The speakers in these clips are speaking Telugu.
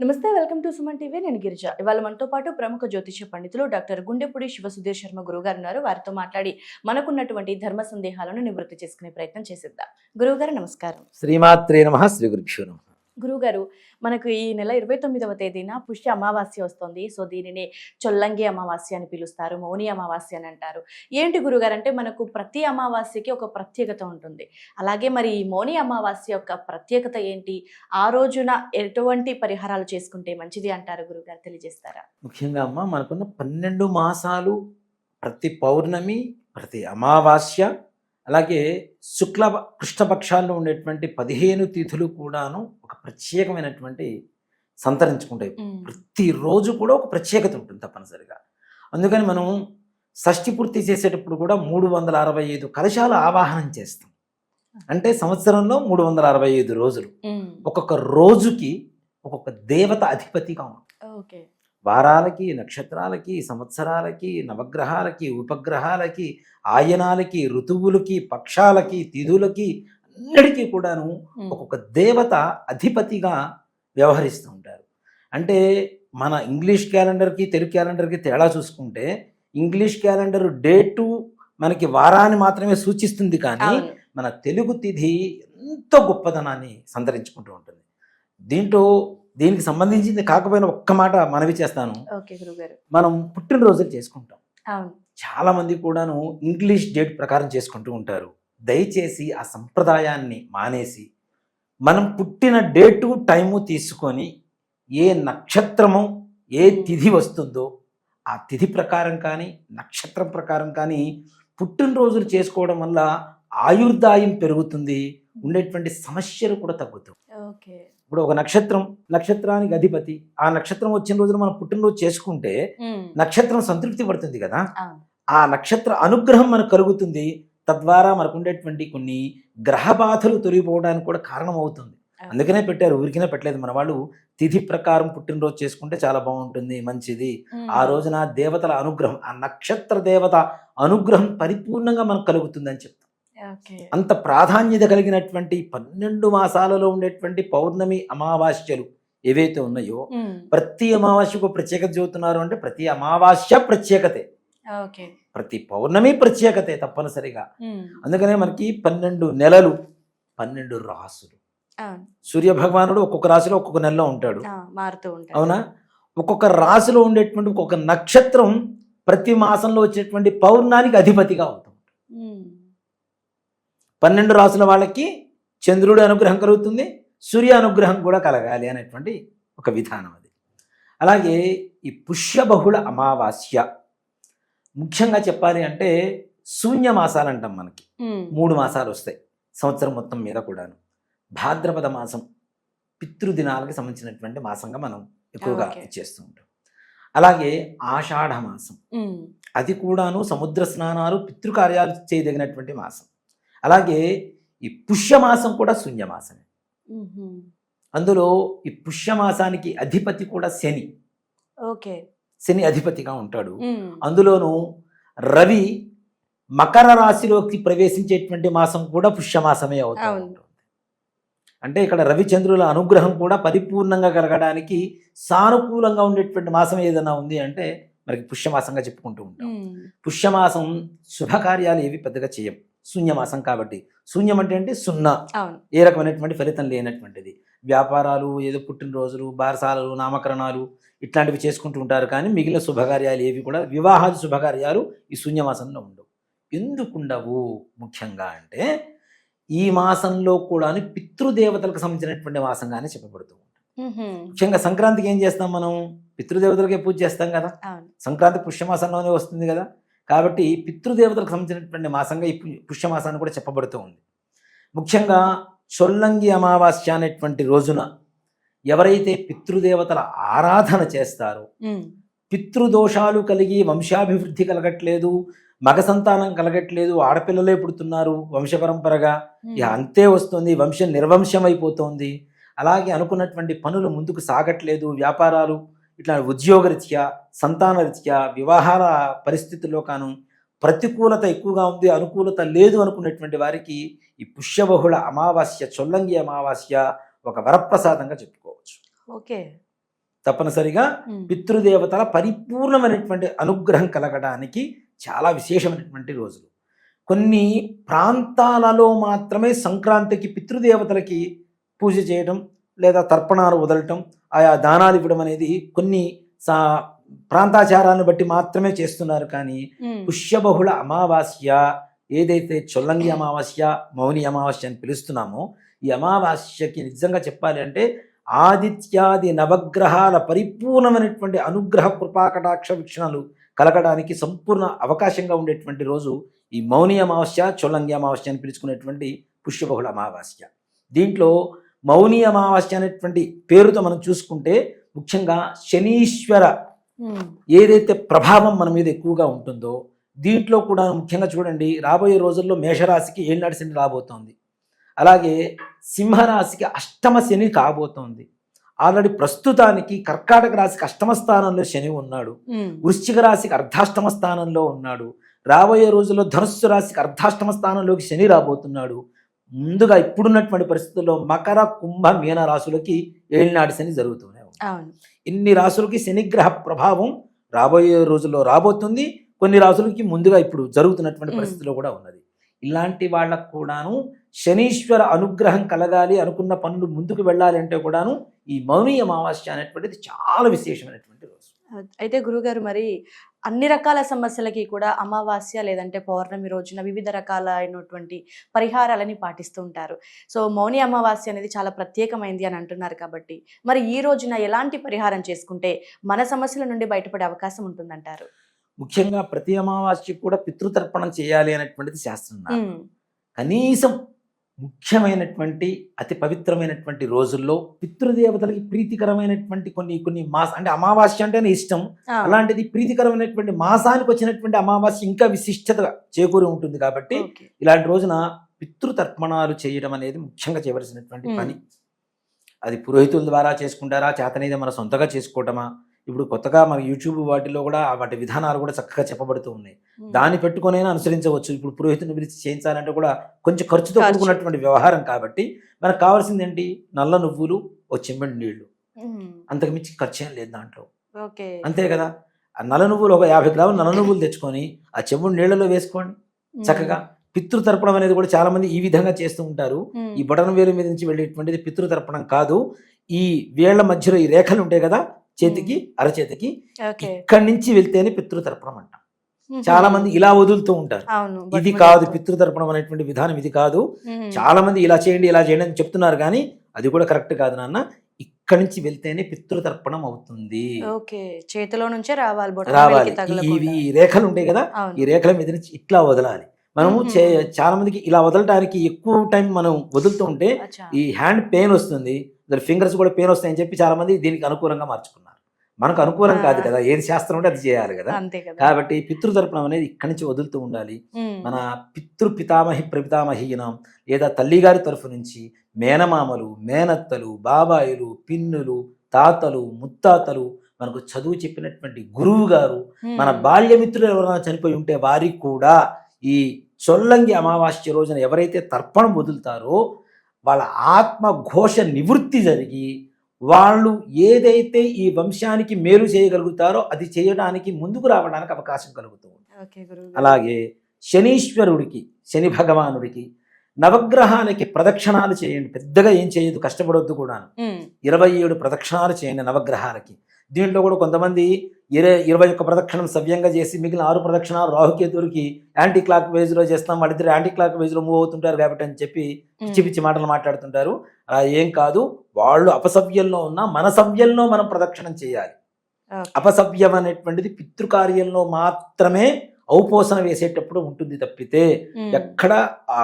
నమస్తే వెల్కమ్ టు సుమన్ టీవీ. నేను గిరిజ. ఇవాళ మనతో పాటు ప్రముఖ జ్యోతిష పండితులు డాక్టర్ గుండెపూడి శివసుధీర్ శర్మ గురుగారు ఉన్నారు వారితో మాట్లాడి మనకున్నటువంటి ధర్మ సందేహాలను నివృత్తి చేసుకునే ప్రయత్నం చేసిద్దాం. గురువుగారు నమస్కారం. శ్రీమాత్రే నమ శ్రీ గురుభ్యో నమ. గురువుగారు మనకు ఈ నెల ఇరవై తొమ్మిదవ తేదీన పుష్య అమావాస్య వస్తుంది. సో దీనిని చొల్లంగి అమావాస్య అని పిలుస్తారు మౌని అమావాస్య అని అంటారు. ఏంటి గురుగారు అంటే మనకు ప్రతి అమావాస్యకి ఒక ప్రత్యేకత ఉంటుంది. అలాగే మరి ఈ మౌని అమావాస్య యొక్క ప్రత్యేకత ఏంటి? ఆ రోజున ఎటువంటి పరిహారాలు చేసుకుంటే మంచిది అంటారు గురుగారు తెలియజేస్తారా? ముఖ్యంగా అమ్మ మనకున్న పన్నెండు మాసాలు ప్రతి పౌర్ణమి ప్రతి అమావాస్య అలాగే శుక్ల కృష్ణపక్షాల్లో ఉండేటువంటి పదిహేను తిథులు కూడాను ప్రత్యేకమైనటువంటి సంతరించుకుంటాయి ప్రతిరోజు కూడా ఒక ప్రత్యేకత ఉంటుంది తప్పనిసరిగా. అందుకని మనం షష్ఠి పూర్తి చేసేటప్పుడు కూడా మూడు వందల అరవై ఐదు కలశాలు ఆవాహనం చేస్తాం. అంటే సంవత్సరంలో మూడు వందల అరవై ఐదు రోజులు. ఒక్కొక్క రోజుకి ఒక్కొక్క దేవత అధిపతిగా ఉంటుంది ఓకే. వారాలకి నక్షత్రాలకి సంవత్సరాలకి నవగ్రహాలకి ఉపగ్రహాలకి ఆయనాలకి ఋతువులకి పక్షాలకి తిథులకి అన్నిటికీ కూడాను ఒక్కొక్క దేవత అధిపతిగా వ్యవహరిస్తూ ఉంటారు. అంటే మన ఇంగ్లీష్ క్యాలెండర్కి తెలుగు క్యాలెండర్కి తేడా చూసుకుంటే ఇంగ్లీష్ క్యాలెండర్ డేటు మనకి వారాన్ని మాత్రమే సూచిస్తుంది కానీ మన తెలుగు తిథి ఎంతో గొప్పదనాన్ని సంతరించుకుంటూ ఉంటుంది. దీంట్లో దీనికి సంబంధించింది కాకపోయినా ఒక్క మాట మనవి చేస్తాను. మనం పుట్టినరోజులు చేసుకుంటాం. చాలా మంది కూడాను ఇంగ్లీష్ డేట్ ప్రకారం చేసుకుంటూ ఉంటారు. దయచేసి ఆ సంప్రదాయాన్ని మానేసి మనం పుట్టిన డేటు టైము తీసుకొని ఏ నక్షత్రము ఏ తిథి వస్తుందో ఆ తిథి ప్రకారం కానీ నక్షత్రం ప్రకారం కానీ పుట్టినరోజులు చేసుకోవడం వల్ల ఆయుర్దాయం పెరుగుతుంది ఉండేటువంటి సమస్యలు కూడా తగ్గుతాయి. ఓకే. ఇప్పుడు ఒక నక్షత్రం నక్షత్రానికి అధిపతి ఆ నక్షత్రం వచ్చిన రోజున మనం పుట్టినరోజు చేసుకుంటే నక్షత్రం సంతృప్తి పడుతుంది కదా? ఆ నక్షత్ర అనుగ్రహం మనకు కలుగుతుంది తద్వారా మనకు ఉండేటువంటి కొన్ని గ్రహ బాధలు తొలగిపోవడానికి కూడా కారణం అవుతుంది అందుకనే పెట్టారు ఊరికనే పెట్టలేదు. మన వాళ్ళు తిథి ప్రకారం పుట్టినరోజు చేసుకుంటే చాలా బాగుంటుంది మంచిది. ఆ రోజున దేవతల అనుగ్రహం ఆ నక్షత్ర దేవత అనుగ్రహం పరిపూర్ణంగా మనకు కలుగుతుంది అని చెప్తాం అంత ప్రాధాన్యత కలిగినటువంటి పన్నెండు మాసాలలో ఉండేటువంటి పౌర్ణమి అమావాస్యలు ఏవైతే ఉన్నాయో ప్రతి అమావాస్యకు ప్రత్యేకత చెబుతున్నారు అంటే ప్రతి అమావాస్య ప్రత్యేకతే. ప్రతి పౌర్ణమి ప్రత్యేకతే తప్పనిసరిగా. అందుకనే మనకి పన్నెండు నెలలు పన్నెండు రాసులు. సూర్య భగవానుడు ఒక్కొక్క రాశిలో ఒక్కొక్క నెలలో ఉంటాడు. మారుతూ అవునా? ఒక్కొక్క రాశిలో ఉండేటువంటి ఒక్కొక్క నక్షత్రం ప్రతి మాసంలో వచ్చేటువంటి పౌర్ణానికి అధిపతిగా అవుతుంది. పన్నెండు రాసుల వాళ్ళకి చంద్రుడి అనుగ్రహం కలుగుతుంది సూర్య అనుగ్రహం కూడా కలగాలి అనేటువంటి ఒక విధానం అది. అలాగే ఈ పుష్యబహుళ అమావాస్య ముఖ్యంగా చెప్పాలి అంటే శూన్య మాసాలు అంటాం మనకి. మూడు మాసాలు వస్తాయి సంవత్సరం మొత్తం మీద కూడాను భాద్రపద మాసం పితృదినాలకు సంబంధించినటువంటి మాసంగా మనం ఎక్కువగా. ఇచ్చేస్తూ ఉంటాం అలాగే ఆషాఢ మాసం. అది కూడాను సముద్ర స్నానాలు పితృకార్యాలు చేయదగినటువంటి మాసం అలాగే ఈ పుష్యమాసం కూడా శూన్యమాసమే. అందులో ఈ పుష్యమాసానికి అధిపతి కూడా శని ఓకే శని అధిపతిగా ఉంటాడు. అందులోనూ రవి మకర రాశిలోకి ప్రవేశించేటువంటి మాసం కూడా పుష్యమాసమే అవుతా అవును. ఉంటుంది. అంటే ఇక్కడ రవిచంద్రుల అనుగ్రహం కూడా పరిపూర్ణంగా కలగడానికి సానుకూలంగా ఉండేటువంటి మాసం ఏదైనా ఉంది అంటే మనకి పుష్యమాసంగా చెప్పుకుంటూ ఉంటాం. పుష్యమాసం శుభకార్యాలు ఏవి పెద్దగా చేయం శూన్యమాసం కాబట్టి. శూన్యం అంటే అంటే సున్నా. ఏ రకమైనటువంటి ఫలితం లేనటువంటిది. వ్యాపారాలు ఏదో పుట్టినరోజులు బారసాలలు నామకరణాలు ఇట్లాంటివి చేసుకుంటూ ఉంటారు. కానీ మిగిలిన శుభకార్యాలు ఏవి కూడా వివాహాది శుభకార్యాలు ఈ శూన్యమాసంలో ఉండవు. ఎందుకు ఉండవు ముఖ్యంగా అంటే ఈ మాసంలో కూడా పితృదేవతలకు సంబంధించినటువంటి మాసంగానే చెప్పబడుతూ ఉంటుంది. ముఖ్యంగా సంక్రాంతికి ఏం చేస్తాం మనం? పితృదేవతలకే పూజ చేస్తాం కదా? సంక్రాంతి పుష్యమాసంలోనే వస్తుంది కదా? కాబట్టి పితృదేవతలకు సంబంధించినటువంటి మాసంగా ఈ పుష్యమాసాన్ని కూడా చెప్పబడుతూ ఉంది. ముఖ్యంగా చొల్లంగి అమావాస్య అనేటువంటి రోజున ఎవరైతే పితృదేవతల ఆరాధన చేస్తారో. పితృదోషాలు కలిగి వంశాభివృద్ధి కలగట్లేదు మగ సంతానం కలగట్లేదు ఆడపిల్లలే పుడుతున్నారు వంశపరంపరగా ఇక అంతే వస్తుంది వంశం నిర్వంశం అయిపోతుంది అలాగే అనుకున్నటువంటి పనులు ముందుకు సాగట్లేదు వ్యాపారాలు ఇట్లా ఉద్యోగరీత్యా సంతానరీత్యా వివాహాల పరిస్థితుల్లో కాను ప్రతికూలత ఎక్కువగా ఉంది అనుకూలత లేదు అనుకున్నటువంటి వారికి ఈ పుష్యబహుళ అమావాస్య చొల్లంగి అమావాస్య ఒక వరప్రసాదంగా చెప్పుకోవచ్చు. ఓకే. తప్పనిసరిగా. పితృదేవతల పరిపూర్ణమైనటువంటి అనుగ్రహం కలగడానికి చాలా విశేషమైనటువంటి రోజులు. కొన్ని ప్రాంతాలలో మాత్రమే సంక్రాంతికి పితృదేవతలకి పూజ చేయడం లేదా తర్పణాలు వదలటం ఆయా దానాలు ఇవ్వడం అనేది కొన్ని సా ప్రాంతాచారాలను బట్టి మాత్రమే చేస్తున్నారు కానీ. పుష్యబహుళ అమావాస్య ఏదైతే చొల్లంగి అమావాస్య మౌని అమావాస్య అని పిలుస్తున్నామో ఈ అమావాస్యకి నిజంగా చెప్పాలి అంటే ఆదిత్యాది నవగ్రహాల పరిపూర్ణమైనటువంటి అనుగ్రహ కృపాకటాక్ష వీక్షణలు కలగడానికి సంపూర్ణ అవకాశంగా ఉండేటువంటి రోజు ఈ మౌని అమావాస్య చొల్లంగి అమావాస్య అని పిలుచుకునేటువంటి పుష్యబహుళ అమావాస్య దీంట్లో మౌని అమావాస్య అనేటువంటి పేరుతో మనం చూసుకుంటే ముఖ్యంగా శనీశ్వర. ఏదైతే ప్రభావం మన మీద ఎక్కువగా ఉంటుందో దీంట్లో కూడా ముఖ్యంగా చూడండి రాబోయే రోజుల్లో మేషరాశికి ఏళ్ళనాటి శని రాబోతోంది. అలాగే సింహరాశికి అష్టమ శని కాబోతోంది. ఆల్రెడీ ప్రస్తుతానికి కర్కాటక రాశికి అష్టమ స్థానంలో శని ఉన్నాడు. వృశ్చిక రాశికి అర్ధాష్టమ స్థానంలో ఉన్నాడు. రాబోయే రోజుల్లో ధనుస్సు రాశికి అర్ధాష్టమ స్థానంలోకి శని రాబోతున్నాడు. ముందుగా ఇప్పుడున్నటువంటి పరిస్థితుల్లో మకర కుంభ మీన రాశులకి ఏళ్ళనాటి శని అవును ఇన్ని రాసులకి శనిగ్రహ ప్రభావం రాబోయే రోజుల్లో రాబోతుంది. కొన్ని రాసులకి ముందుగా ఇప్పుడు జరుగుతున్నటువంటి. పరిస్థితిలో కూడా ఉన్నది. ఇలాంటి వాళ్ళకు కూడాను శనీశ్వర అనుగ్రహం కలగాలి అనుకున్న పనులు ముందుకు వెళ్ళాలి అంటే కూడాను ఈ మౌని అమావాస్య అనేటువంటిది చాలా విశేషమైనటువంటి రోజు. అయితే గురుగారు మరి అన్ని రకాల సమస్యలకి కూడా అమావాస్య లేదంటే పౌర్ణమి రోజున వివిధ రకాలైనటువంటి పరిహారాలని పాటిస్తూ ఉంటారు. సో మౌని అమావాస్య అనేది చాలా ప్రత్యేకమైంది అని అంటున్నారు కాబట్టి మరి ఈ రోజున ఎలాంటి పరిహారం చేసుకుంటే మన సమస్యల నుండి బయటపడే అవకాశం ఉంటుందంటారు? ముఖ్యంగా ప్రతి అమావాస్యకు కూడా పితృతర్పణం చేయాలి అనేటువంటిది శాస్త్రం కనీసం ముఖ్యమైనటువంటి అతి పవిత్రమైనటువంటి రోజుల్లో పితృదేవతలకి ప్రీతికరమైనటువంటి కొన్ని కొన్ని మాస అంటే అమావాస్య అంటేనే ఇష్టం అలాంటిది ప్రీతికరమైనటువంటి మాసానికి వచ్చినటువంటి అమావాస్య ఇంకా విశిష్టత చేకూరి ఉంటుంది కాబట్టి. ఇలాంటి రోజున పితృతర్పణాలు చేయడం అనేది ముఖ్యంగా చేయవలసినటువంటి. పని అది పురోహితుల ద్వారా చేసుకుంటారా చేతనైతే మన సొంతగా చేసుకోవటమా ఇప్పుడు కొత్తగా మన యూట్యూబ్ వాటిలో కూడా వాటి విధానాలు కూడా చక్కగా చెప్పబడుతూ ఉన్నాయి. దాన్ని పెట్టుకొనైనా అనుసరించవచ్చు. ఇప్పుడు పురోహితుని పిలిచి చేయించాలంటే కూడా కొంచెం ఖర్చుతో ఖర్చు. కూడుకున్నటువంటి వ్యవహారం కాబట్టి మనకు కావాల్సింది ఏంటి? నల్ల నువ్వులు ఓ చెంబడి నీళ్ళు. ఉమ్, అంతకుమించి ఖర్చు ఏం లేదు దాంట్లో. అంతే కదా? ఆ నల్ల నువ్వులు ఒక యాభై గ్రాములు నల్ల నువ్వులు తెచ్చుకొని ఆ చెంబుడు నీళ్ళలో వేసుకోండి. చక్కగా పితృతర్పణం అనేది కూడా చాలా మంది ఈ విధంగా చేస్తూ ఉంటారు. ఈ బటన్ వేలు మీద నుంచి వెళ్ళేటువంటిది పితృతర్పణం కాదు. ఈ వేళ్ళ మధ్యలో ఈ రేఖలు ఉంటాయి కదా? చేతికి అరచేతికి ఇక్కడి నుంచి వెళ్తేనే పితృతర్పణం అంట. చాలా మంది ఇలా వదులుతూ ఉంటారు. ఇది కాదు. పితృతర్పణం అనేటువంటి విధానం ఇది కాదు. చాలా మంది ఇలా చేయండి ఇలా చేయండి అని చెప్తున్నారు కానీ అది కూడా కరెక్ట్ కాదు నాన్న. ఇక్కడి నుంచి వెళ్తేనే పితృతర్పణం అవుతుంది. చేతిలో నుంచే రావాలి రావాలి. ఈ-. ఇవి రేఖలు ఉంటాయి కదా ఈ రేఖల మీద నుంచి ఇట్లా వదలాలి. మనము చాలా మందికి ఇలా వదలటానికి ఎక్కువ టైం మనం వదులుతూ ఉంటే. ఈ హ్యాండ్ పెయిన్ వస్తుంది. ఫింగర్స్ కూడా పెయిన్ వస్తాయని చెప్పి చాలా మంది దీనికి అనుకూలంగా మార్చుకున్నారు. మనకు అనుకూలం కాదు. కదా ఏది శాస్త్రం ఉంటే అది చేయాలి కదా. కాబట్టి పితృతర్పణం అనేది ఇక్కడి నుంచి వదులుతూ ఉండాలి. మన పితృ పితామహి ప్రపితామహీనం లేదా తల్లిగారి తరఫు నుంచి మేనమామలు మేనత్తలు బాబాయిలు పిన్నులు తాతలు ముత్తాతలు మనకు చదువు చెప్పినటువంటి గురువు గారు మన బాల్యమిత్రులు ఎవరైనా చనిపోయి ఉంటే వారికి కూడా ఈ చొల్లంగి అమావాస్య రోజున ఎవరైతే తర్పణం వదులుతారో వాళ్ళ ఆత్మ ఘోష నివృత్తి జరిగి వాళ్ళు ఏదైతే ఈ వంశానికి మేలు చేయగలుగుతారో అది చేయడానికి ముందుకు రావడానికి అవకాశం కలుగుతుంది. అలాగే శనీశ్వరుడికి శని భగవానుడికి నవగ్రహాలకి ప్రదక్షిణాలు చేయండి. పెద్దగా ఏం చేయొద్దు కష్టపడొద్దు కూడా ఇరవై ఏడు ప్రదక్షిణాలు చేయండి నవగ్రహాలకి. దీంట్లో కూడా కొంతమంది ఇరవై ఇరవై ఒక్క ప్రదక్షిణం సవ్యంగా చేసి మిగిలిన ఆరు ప్రదక్షిణాలు రాహుకేతుడికి యాంటీ క్లాక్ వేజ్లో చేస్తాం. వాళ్ళిద్దరు యాంటీ క్లాక్ వేజ్లో మూవ్ అవుతుంటారు కాబట్టి అని చెప్పి పిచ్చి పిచ్చి మాటలు మాట్లాడుతుంటారు. అలా ఏం కాదు. వాళ్ళు అపసవ్యంలో ఉన్న మన సవ్యంలో మనం ప్రదక్షిణం చేయాలి. అపసవ్యం అనేటువంటిది పితృకార్యంలో మాత్రమే ఔపోసన వేసేటప్పుడు ఉంటుంది తప్పితే ఎక్కడ ఆ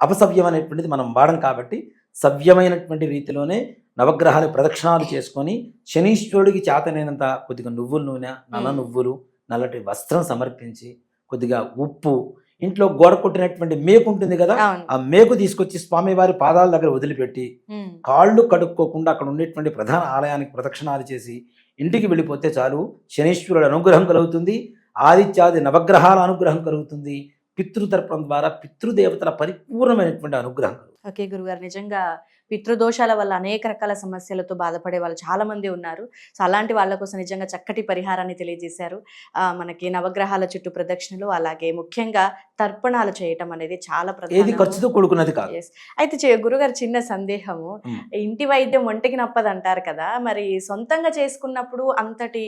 అపసవ్యం అనేటువంటిది మనం వాడం కాబట్టి సవ్యమైనటువంటి రీతిలోనే నవగ్రహాలు ప్రదక్షిణాలు చేసుకొని శనీశ్వరుడికి చేతనైనంత కొద్దిగా నువ్వుల నూనె నల్ల. నువ్వులు నల్లటి వస్త్రం సమర్పించి కొద్దిగా ఉప్పు ఇంట్లో గోడ కొట్టినటువంటి మేకు ఉంటుంది కదా ఆ మేకు తీసుకొచ్చి స్వామివారి పాదాల దగ్గర వదిలిపెట్టి కాళ్ళు కడుక్కోకుండా అక్కడ ఉండేటువంటి ప్రధాన ఆలయానికి ప్రదక్షిణాలు చేసి ఇంటికి వెళ్ళిపోతే చాలు శనీశ్వరుడు అనుగ్రహం కలుగుతుంది ఆదిత్యాది నవగ్రహాల అనుగ్రహం కలుగుతుంది పితృతర్పణం ద్వారా పితృదేవతల పరిపూర్ణమైనటువంటి అనుగ్రహం. ఓకే గురుగారు నిజంగా పితృదోషాల వల్ల అనేక రకాల సమస్యలతో బాధపడే వాళ్ళు చాలా మంది ఉన్నారు సో అలాంటి వాళ్ళ కోసం నిజంగా చక్కటి పరిహారాన్ని తెలియజేశారు ఆ, మనకి నవగ్రహాల చుట్టూ ప్రదక్షిణలు అలాగే ముఖ్యంగా తర్పణాలు చేయటం అనేది చాలా ఏది ప్రధానము. ఖర్చుతో కూడుకున్నది కాదు. అయితే గురుగారు చిన్న సందేహము. ఇంటి వైద్యం ఒంటికి నప్పదు అంటారు కదా మరి సొంతంగా చేసుకున్నప్పుడు అంతటి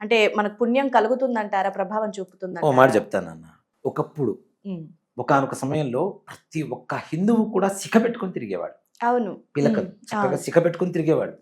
అంటే మనకు పుణ్యం కలుగుతుందంటారా ప్రభావం ఓ చూపుతుందంటారా మాట చెప్తానన్న ఒకప్పుడు ఒకానొక సమయంలో ప్రతి ఒక్క హిందువు కూడా శిఖ పెట్టుకొని తిరిగేవాడు. అవును. పిలకలు చక్కగా. శిఖ పెట్టుకొని తిరిగేవాడు.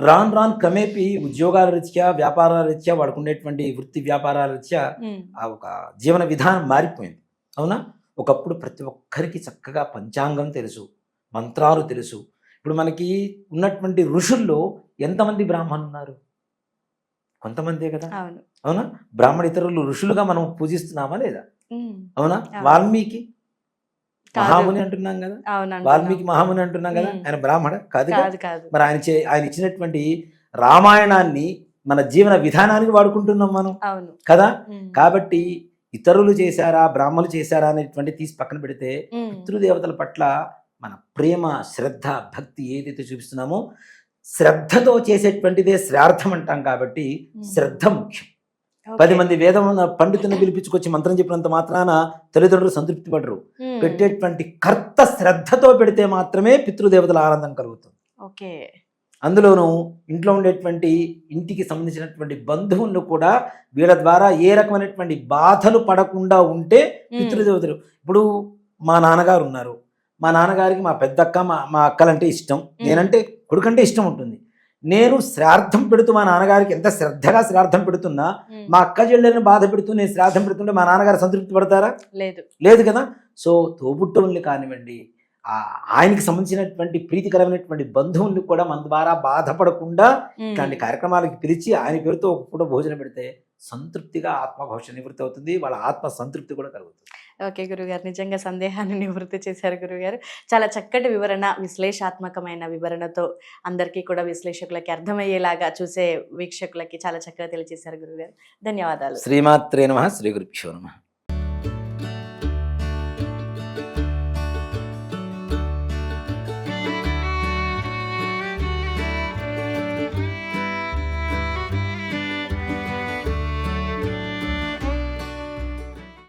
రాను రాను క్రమేపీ ఉద్యోగాల రీత్యా వ్యాపారాల రీత్యా వాడుకు ఉండేటువంటి వృత్తి వ్యాపారాల రీత్యా ఆ ఒక జీవన విధానం మారిపోయింది. అవునా? ఒకప్పుడు ప్రతి ఒక్కరికి చక్కగా పంచాంగం తెలుసు మంత్రాలు తెలుసు. ఇప్పుడు మనకి ఉన్నటువంటి ఋషుల్లో ఎంతమంది బ్రాహ్మణులు ఉన్నారు కొంతమందే కదా? అవును. బ్రాహ్మణ ఇతరులు ఋషులుగా మనం పూజిస్తున్నామా లేదా? అవునా. వాల్మీకి. మహాముని అంటున్నాం కదా. వాల్మీకి మహాముని అంటున్నాం కదా. ఆయన బ్రాహ్మణ కాదు మరి ఆయన ఆయన ఇచ్చినటువంటి రామాయణాన్ని మన జీవన విధానానికి వాడుకుంటున్నాం మనం కదా కాబట్టి ఇతరులు చేశారా బ్రాహ్మణులు చేశారా అనేటువంటి తీసి పక్కన పెడితే పితృదేవతల పట్ల మన ప్రేమ శ్రద్ధ భక్తి ఏదైతే చూపిస్తున్నామో శ్రద్ధతో చేసేటువంటిదే శ్రార్థం అంటాం కాబట్టి. శ్రద్ధ ముఖ్యం. పది మంది వేదం పండితులను పిలిపించుకొచ్చి మంత్రం చెప్పినంత మాత్రాన తల్లిదండ్రులు సంతృప్తి పడరు. పెట్టేటువంటి కర్త శ్రద్ధతో పెడితే మాత్రమే పితృదేవతల ఆనందం కలుగుతుంది. ఓకే. అందులోనూ ఇంట్లో ఉండేటువంటి ఇంటికి సంబంధించినటువంటి బంధువులను కూడా వీళ్ళ ద్వారా ఏ రకమైనటువంటి బాధలు పడకుండా ఉంటే పితృదేవతలు. ఇప్పుడు మా నాన్నగారు ఉన్నారు. మా నాన్నగారికి మా పెద్దక్క మా మా అక్కలంటే ఇష్టం. నేనంటే కొడుకంటే ఇష్టం ఉంటుంది. నేను శ్రార్థం పెడుతూ మా నాన్నగారికి ఎంత శ్రద్ధగా శ్రార్థం పెడుతున్నా మా అక్క చెల్లెలను బాధ పెడుతూ నేను శ్రాద్ధం పెడుతుంటే మా నాన్నగారు సంతృప్తి పడతారా? లేదు. లేదు కదా? సో తోబుట్టువుల్ని కానివ్వండి ఆ ఆయనకి సంబంధించినటువంటి ప్రీతికరమైనటువంటి బంధువుల్ని కూడా మన ద్వారా బాధపడకుండా ఇట్లాంటి కార్యక్రమాలకి పిలిచి ఆయన పేరుతో ఒక పూట భోజనం పెడితే సంతృప్తిగా ఆత్మఘోష నివృత్తి అవుతుంది వాళ్ళ ఆత్మ సంతృప్తి కూడా కలుగుతుంది. ఓకే గురుగారు. నిజంగా సందేహాన్ని నివృత్తి చేశారు గురుగారు. చాలా చక్కటి వివరణ విశ్లేషాత్మకమైన వివరణతో అందరికీ కూడా విశ్లేషకులకి అర్థమయ్యేలాగా చూసే వీక్షకులకి చాలా చక్కగా తెలియజేశారు గురుగారు. ధన్యవాదాలు. శ్రీమాత్రే నమ. శ్రీ గురుభ్యో నమ.